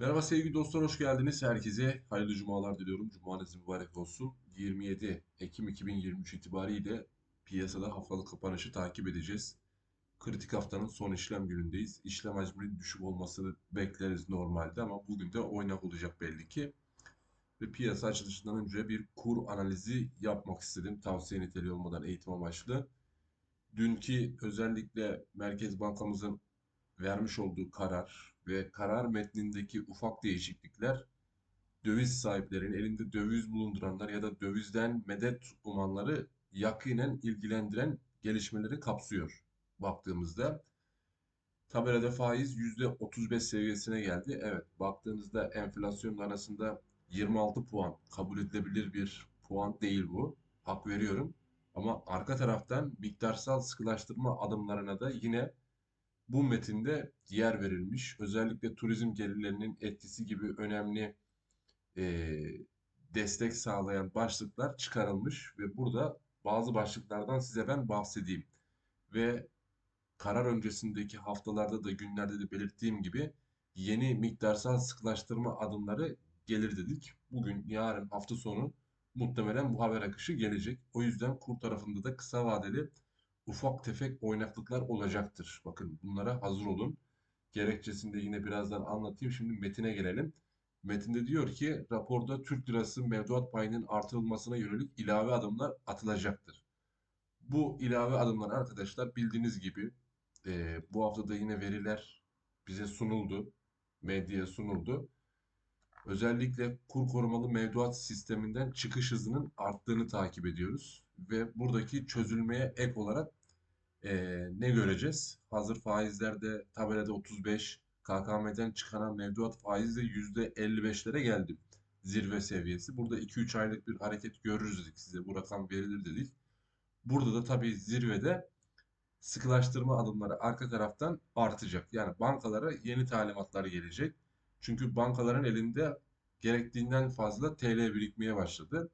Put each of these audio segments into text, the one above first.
Merhaba sevgili dostlar, hoş geldiniz. Herkese hayırlı cumalar diliyorum. Cumanız mübarek olsun. 27 Ekim 2023 itibariyle piyasada haftalık kapanışı takip edeceğiz. Kritik haftanın son işlem günündeyiz. İşlem hacminin düşük olmasını bekleriz normalde ama bugün de oynak olacak belli ki. Ve piyasa açılışından önce bir kur analizi yapmak istedim. Tavsiye niteliği olmadan eğitim amaçlı. Dünkü özellikle Merkez Bankamızın vermiş olduğu karar ve karar metnindeki ufak değişiklikler döviz sahiplerinin elinde döviz bulunduranlar ya da dövizden medet umanları yakinen ilgilendiren gelişmeleri kapsıyor baktığımızda. Tabelada faiz %35 seviyesine geldi. Evet, baktığınızda enflasyonun arasında 26 puan kabul edilebilir bir puan değil bu. Hak veriyorum. Ama arka taraftan miktarsal sıkılaştırma adımlarına da yine bu metinde yer verilmiş. Özellikle turizm gelirlerinin etkisi gibi önemli e, destek sağlayan başlıklar çıkarılmış ve burada bazı başlıklardan size ben bahsedeyim. Ve karar öncesindeki haftalarda da günlerde de belirttiğim gibi yeni miktarsal sıkılaştırma adımları gelir dedik. Bugün, yarın, hafta sonu muhtemelen bu haber akışı gelecek. O yüzden kur tarafında da kısa vadeli ufak tefek oynaklıklar olacaktır. Bakın bunlara hazır olun. Gerekçesini de yine birazdan anlatayım. Şimdi metine gelelim. Metinde diyor ki raporda Türk lirası mevduat payının artırılmasına yönelik ilave adımlar atılacaktır. Bu ilave adımlar arkadaşlar bildiğiniz gibi e, bu hafta da yine veriler bize sunuldu. Medyaya sunuldu. Özellikle kur korumalı mevduat sisteminden çıkış hızının arttığını takip ediyoruz. Ve buradaki çözülmeye ek olarak ee, ne göreceğiz? Hazır faizlerde tabelada 35, KKM'den çıkaran mevduat faizi de %55'lere geldi. Zirve seviyesi. Burada 2-3 aylık bir hareket görürüz dedik size. Bu rakam verilir dedik. Burada da tabii zirvede sıkılaştırma adımları arka taraftan artacak. Yani bankalara yeni talimatlar gelecek. Çünkü bankaların elinde gerektiğinden fazla TL birikmeye başladı.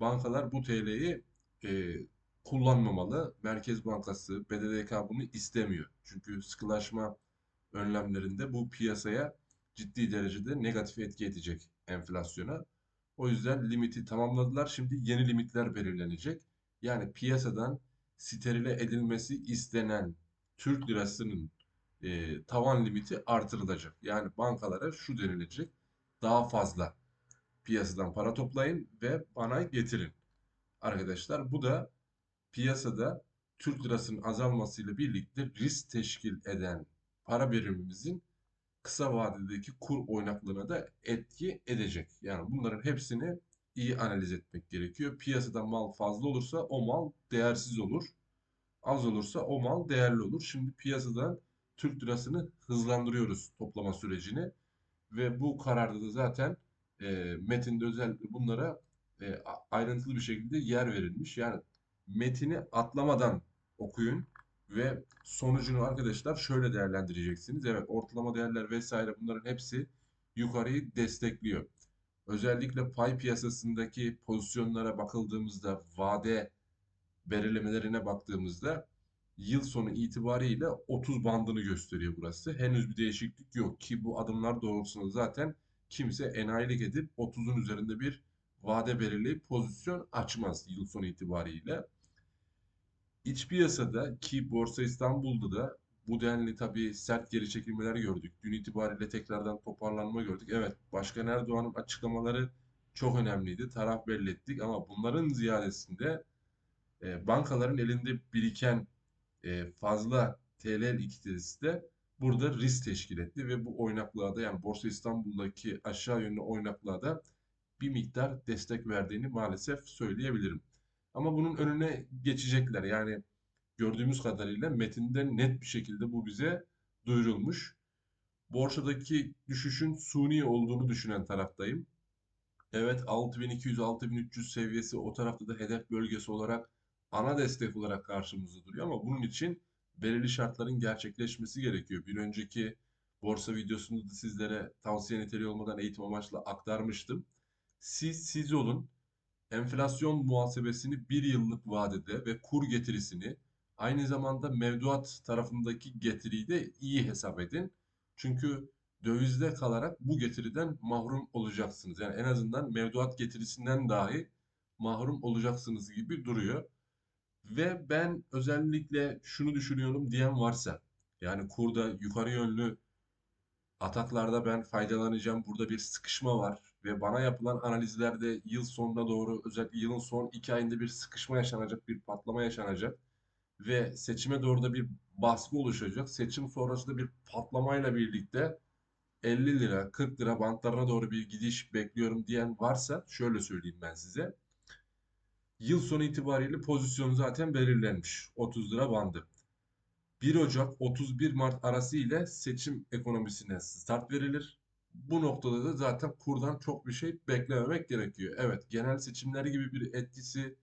Bankalar bu TL'yi e, kullanmamalı. Merkez Bankası, BDDK bunu istemiyor. Çünkü sıkılaşma önlemlerinde bu piyasaya ciddi derecede negatif etki edecek enflasyona. O yüzden limiti tamamladılar. Şimdi yeni limitler belirlenecek. Yani piyasadan sterile edilmesi istenen Türk lirasının e, tavan limiti artırılacak. Yani bankalara şu denilecek. Daha fazla piyasadan para toplayın ve bana getirin. Arkadaşlar bu da piyasada Türk lirasının azalmasıyla birlikte risk teşkil eden para birimimizin kısa vadedeki kur oynaklığına da etki edecek. Yani bunların hepsini iyi analiz etmek gerekiyor. Piyasada mal fazla olursa o mal değersiz olur. Az olursa o mal değerli olur. Şimdi piyasadan Türk lirasını hızlandırıyoruz toplama sürecini. Ve bu kararda da zaten e, metinde özellikle bunlara e, ayrıntılı bir şekilde yer verilmiş. Yani metini atlamadan okuyun ve sonucunu arkadaşlar şöyle değerlendireceksiniz. Evet ortalama değerler vesaire bunların hepsi yukarıyı destekliyor. Özellikle pay piyasasındaki pozisyonlara bakıldığımızda vade belirlemelerine baktığımızda yıl sonu itibariyle 30 bandını gösteriyor burası. Henüz bir değişiklik yok ki bu adımlar doğrultusunda zaten kimse enayilik edip 30'un üzerinde bir vade belirleyip pozisyon açmaz yıl sonu itibariyle. İç piyasada ki Borsa İstanbul'da da bu denli tabii sert geri çekilmeler gördük. Dün itibariyle tekrardan toparlanma gördük. Evet, Başkan Erdoğan'ın açıklamaları çok önemliydi. Taraf belli ettik ama bunların ziyadesinde e, bankaların elinde biriken e, fazla TL likiditesi de burada risk teşkil etti ve bu oynaklığa da yani Borsa İstanbul'daki aşağı yönlü oynaklığa da bir miktar destek verdiğini maalesef söyleyebilirim. Ama bunun önüne geçecekler. Yani gördüğümüz kadarıyla metinde net bir şekilde bu bize duyurulmuş. Borsadaki düşüşün suni olduğunu düşünen taraftayım. Evet 6200-6300 seviyesi o tarafta da hedef bölgesi olarak ana destek olarak karşımızda duruyor ama bunun için belirli şartların gerçekleşmesi gerekiyor. Bir önceki borsa videosunda da sizlere tavsiye niteliği olmadan eğitim amaçlı aktarmıştım. Siz siz olun enflasyon muhasebesini bir yıllık vadede ve kur getirisini aynı zamanda mevduat tarafındaki getiriyi de iyi hesap edin. Çünkü dövizde kalarak bu getiriden mahrum olacaksınız. Yani en azından mevduat getirisinden dahi mahrum olacaksınız gibi duruyor. Ve ben özellikle şunu düşünüyorum diyen varsa, yani kurda yukarı yönlü ataklarda ben faydalanacağım. Burada bir sıkışma var ve bana yapılan analizlerde yıl sonuna doğru özellikle yılın son iki ayında bir sıkışma yaşanacak, bir patlama yaşanacak ve seçime doğru da bir baskı oluşacak. Seçim sonrasında bir patlamayla birlikte 50 lira, 40 lira bantlarına doğru bir gidiş bekliyorum diyen varsa şöyle söyleyeyim ben size. Yıl sonu itibariyle pozisyonu zaten belirlenmiş. 30 lira bandı. 1 Ocak 31 Mart arası ile seçim ekonomisine start verilir. Bu noktada da zaten kurdan çok bir şey beklememek gerekiyor. Evet, genel seçimler gibi bir etkisi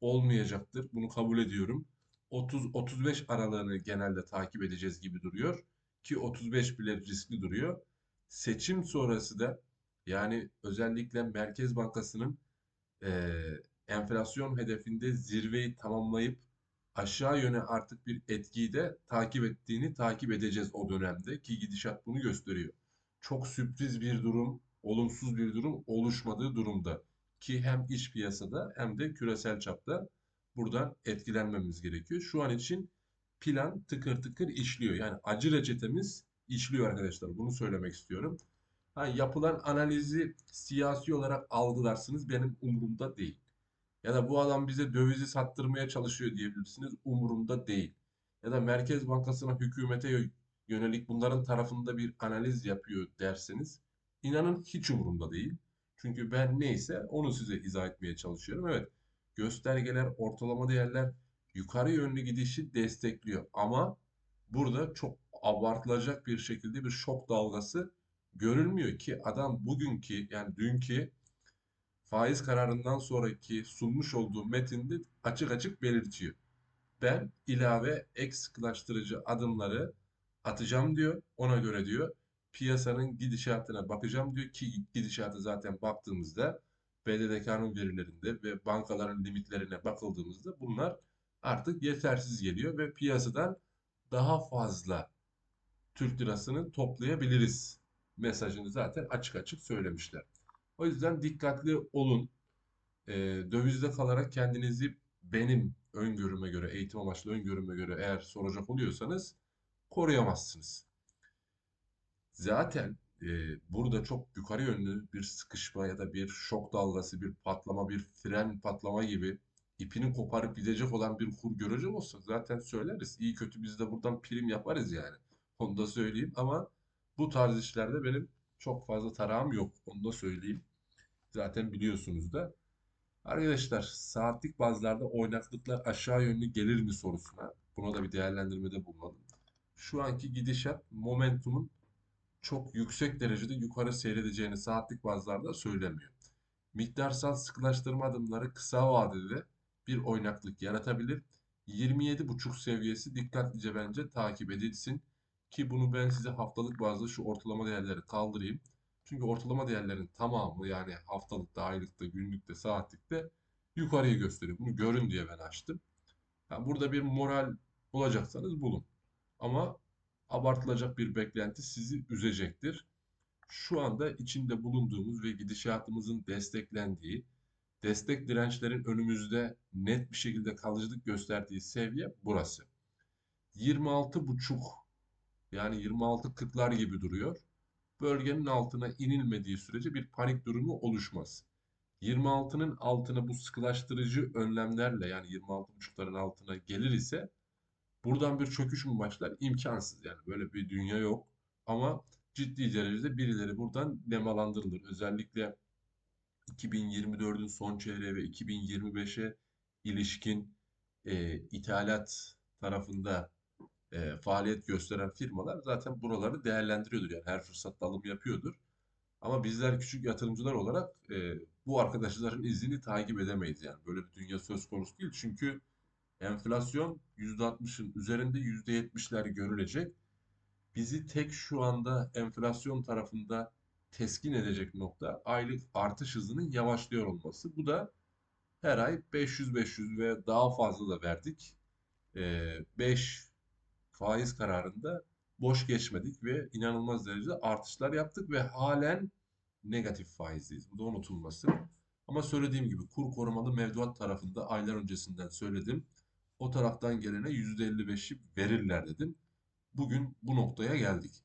olmayacaktır. Bunu kabul ediyorum. 30-35 aralığını genelde takip edeceğiz gibi duruyor. Ki 35 bile riskli duruyor. Seçim sonrası da yani özellikle Merkez Bankası'nın eee, enflasyon hedefinde zirveyi tamamlayıp aşağı yöne artık bir etkiyi de takip ettiğini takip edeceğiz o dönemde ki gidişat bunu gösteriyor. Çok sürpriz bir durum, olumsuz bir durum oluşmadığı durumda ki hem iç piyasada hem de küresel çapta buradan etkilenmemiz gerekiyor. Şu an için plan tıkır tıkır işliyor. Yani acı reçetemiz işliyor arkadaşlar. Bunu söylemek istiyorum. Ha, yapılan analizi siyasi olarak algılarsınız benim umurumda değil. Ya da bu adam bize dövizi sattırmaya çalışıyor diyebilirsiniz. Umurumda değil. Ya da Merkez Bankası'na, hükümete yönelik bunların tarafında bir analiz yapıyor derseniz inanın hiç umurumda değil. Çünkü ben neyse onu size izah etmeye çalışıyorum. Evet, göstergeler, ortalama değerler yukarı yönlü gidişi destekliyor. Ama burada çok abartılacak bir şekilde bir şok dalgası görülmüyor ki adam bugünkü yani dünkü faiz kararından sonraki sunmuş olduğu metinde açık açık belirtiyor. Ben ilave ek sıkılaştırıcı adımları atacağım diyor. Ona göre diyor piyasanın gidişatına bakacağım diyor ki gidişatı zaten baktığımızda BDDK'nın verilerinde ve bankaların limitlerine bakıldığımızda bunlar artık yetersiz geliyor ve piyasadan daha fazla Türk lirasını toplayabiliriz mesajını zaten açık açık söylemişler. O yüzden dikkatli olun. E, dövizde kalarak kendinizi benim öngörüme göre, eğitim amaçlı öngörüme göre eğer soracak oluyorsanız koruyamazsınız. Zaten e, burada çok yukarı yönlü bir sıkışma ya da bir şok dalgası, bir patlama, bir fren patlama gibi ipini koparıp gidecek olan bir kur görecek olsak zaten söyleriz. İyi kötü biz de buradan prim yaparız yani. Onu da söyleyeyim ama bu tarz işlerde benim çok fazla tarağım yok. Onu da söyleyeyim. Zaten biliyorsunuz da. Arkadaşlar saatlik bazlarda oynaklıklar aşağı yönlü gelir mi sorusuna buna da bir değerlendirmede bulunalım. Şu anki gidişat momentumun çok yüksek derecede yukarı seyredeceğini saatlik bazlarda söylemiyor. Miktarsal sıkılaştırma adımları kısa vadede bir oynaklık yaratabilir. 27.5 seviyesi dikkatlice bence takip edilsin. Ki bunu ben size haftalık bazda şu ortalama değerleri kaldırayım. Çünkü ortalama değerlerin tamamı yani haftalıkta, aylıkta, günlükte, saatlikte yukarıyı gösteriyor. Bunu görün diye ben açtım. Yani burada bir moral bulacaksanız bulun. Ama abartılacak bir beklenti sizi üzecektir. Şu anda içinde bulunduğumuz ve gidişatımızın desteklendiği, destek dirençlerin önümüzde net bir şekilde kalıcılık gösterdiği seviye burası. 26,5 yani 26-40'lar gibi duruyor. Bölgenin altına inilmediği sürece bir panik durumu oluşmaz. 26'nın altına bu sıkılaştırıcı önlemlerle yani 26.5'ların altına gelir ise buradan bir çöküş mü başlar? İmkansız yani böyle bir dünya yok. Ama ciddi derecede birileri buradan nemalandırılır. Özellikle 2024'ün son çeyreği ve 2025'e ilişkin e, ithalat tarafında e, faaliyet gösteren firmalar zaten buraları değerlendiriyordur. Yani her fırsatta alım yapıyordur. Ama bizler küçük yatırımcılar olarak e, bu arkadaşların izini takip edemeyiz yani. Böyle bir dünya söz konusu değil. Çünkü enflasyon %60'ın üzerinde %70'ler görülecek. Bizi tek şu anda enflasyon tarafında teskin edecek nokta aylık artış hızının yavaşlıyor olması. Bu da her ay 500-500 ve daha fazla da verdik. 5 faiz kararında boş geçmedik ve inanılmaz derecede artışlar yaptık ve halen negatif faizdeyiz. Bu da unutulmasın. Ama söylediğim gibi kur korumalı mevduat tarafında aylar öncesinden söyledim. O taraftan gelene %55'i verirler dedim. Bugün bu noktaya geldik.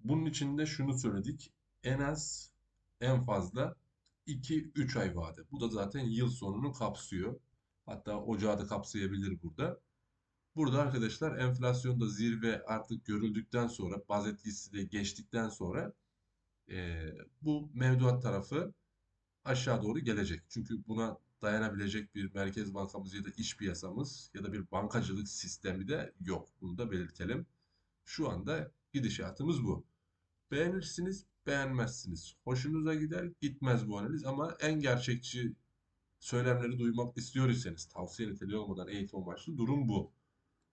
Bunun için de şunu söyledik. En az en fazla 2-3 ay vade. Bu da zaten yıl sonunu kapsıyor. Hatta ocağı da kapsayabilir burada. Burada arkadaşlar enflasyonda zirve artık görüldükten sonra baz etkisi de geçtikten sonra e, bu mevduat tarafı aşağı doğru gelecek. Çünkü buna dayanabilecek bir merkez bankamız ya da iş piyasamız ya da bir bankacılık sistemi de yok. Bunu da belirtelim. Şu anda gidişatımız bu. Beğenirsiniz, beğenmezsiniz. Hoşunuza gider, gitmez bu analiz ama en gerçekçi söylemleri duymak istiyor iseniz tavsiye niteliği olmadan eğitim amaçlı durum bu.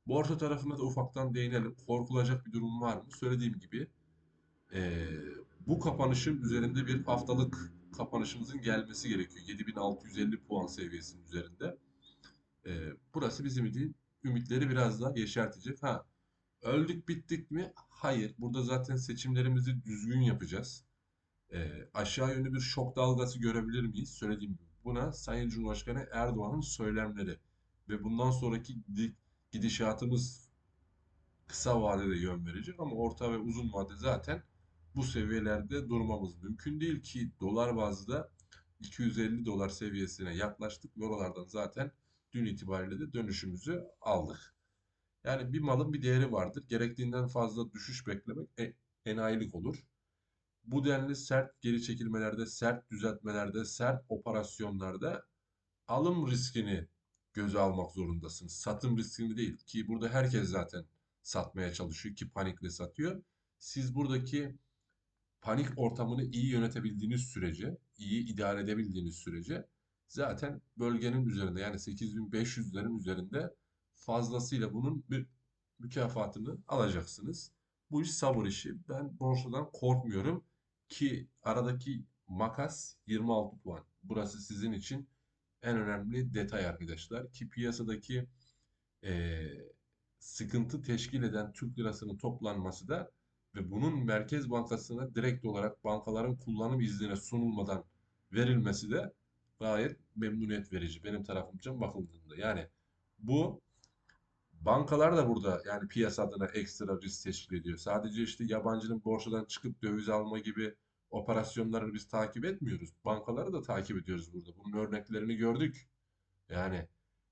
Borsa tarafına da ufaktan değinelim. Korkulacak bir durum var mı? Söylediğim gibi eee, bu kapanışın üzerinde bir haftalık kapanışımızın gelmesi gerekiyor. 7650 puan seviyesinin üzerinde. Eee, burası bizim için ümitleri biraz daha yeşertecek. Ha, öldük bittik mi? Hayır. Burada zaten seçimlerimizi düzgün yapacağız. Eee, aşağı yönlü bir şok dalgası görebilir miyiz? Söylediğim gibi. Buna Sayın Cumhurbaşkanı Erdoğan'ın söylemleri ve bundan sonraki gidi- gidişatımız kısa vadede yön verecek ama orta ve uzun vade zaten bu seviyelerde durmamız mümkün değil ki dolar bazda 250 dolar seviyesine yaklaştık ve oralardan zaten dün itibariyle de dönüşümüzü aldık. Yani bir malın bir değeri vardır. Gerektiğinden fazla düşüş beklemek e- enayilik olur. Bu denli sert geri çekilmelerde, sert düzeltmelerde, sert operasyonlarda alım riskini göze almak zorundasınız. Satım riskini değil ki burada herkes zaten satmaya çalışıyor ki panikle satıyor. Siz buradaki panik ortamını iyi yönetebildiğiniz sürece, iyi idare edebildiğiniz sürece zaten bölgenin üzerinde yani 8500'lerin üzerinde fazlasıyla bunun bir mükafatını alacaksınız. Bu iş sabır işi. Ben borsadan korkmuyorum ki aradaki makas 26 puan. Burası sizin için en önemli detay arkadaşlar ki piyasadaki eee, sıkıntı teşkil eden Türk lirasının toplanması da ve bunun Merkez Bankası'na direkt olarak bankaların kullanım iznine sunulmadan verilmesi de gayet memnuniyet verici benim tarafımca bakıldığında. Yani bu bankalar da burada yani piyasa adına ekstra risk teşkil ediyor. Sadece işte yabancının borsadan çıkıp döviz alma gibi operasyonları biz takip etmiyoruz. Bankaları da takip ediyoruz burada. Bunun örneklerini gördük. Yani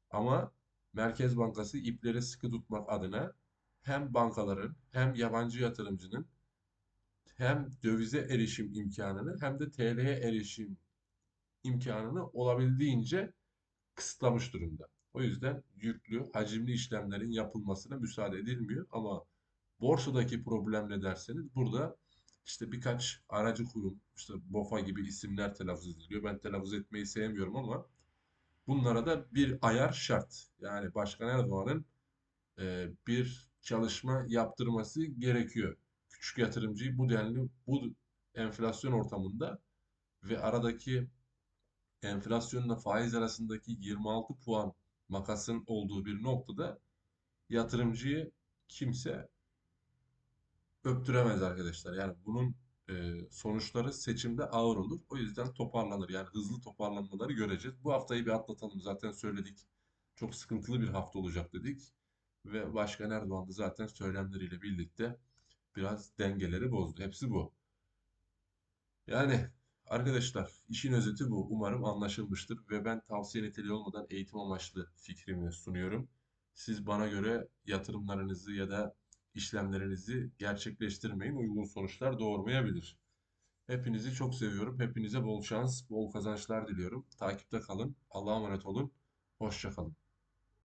ama Merkez Bankası ipleri sıkı tutmak adına hem bankaların hem yabancı yatırımcının hem dövize erişim imkanını hem de TL'ye erişim imkanını olabildiğince kısıtlamış durumda. O yüzden yüklü, hacimli işlemlerin yapılmasına müsaade edilmiyor ama borsadaki problem ne derseniz burada işte birkaç aracı kurum, işte BOFA gibi isimler telaffuz ediliyor. Ben telaffuz etmeyi sevmiyorum ama bunlara da bir ayar şart. Yani Başkan Erdoğan'ın bir çalışma yaptırması gerekiyor. Küçük yatırımcıyı bu denli bu enflasyon ortamında ve aradaki enflasyonla faiz arasındaki 26 puan makasın olduğu bir noktada yatırımcıyı kimse öptüremez arkadaşlar. Yani bunun e, sonuçları seçimde ağır olur. O yüzden toparlanır. Yani hızlı toparlanmaları göreceğiz. Bu haftayı bir atlatalım. Zaten söyledik. Çok sıkıntılı bir hafta olacak dedik. Ve Başkan Erdoğan da zaten söylemleriyle birlikte biraz dengeleri bozdu. Hepsi bu. Yani arkadaşlar işin özeti bu. Umarım anlaşılmıştır ve ben tavsiye niteliği olmadan eğitim amaçlı fikrimi sunuyorum. Siz bana göre yatırımlarınızı ya da işlemlerinizi gerçekleştirmeyin. Uygun sonuçlar doğurmayabilir. Hepinizi çok seviyorum. Hepinize bol şans, bol kazançlar diliyorum. Takipte kalın. Allah'a emanet olun. Hoşça kalın.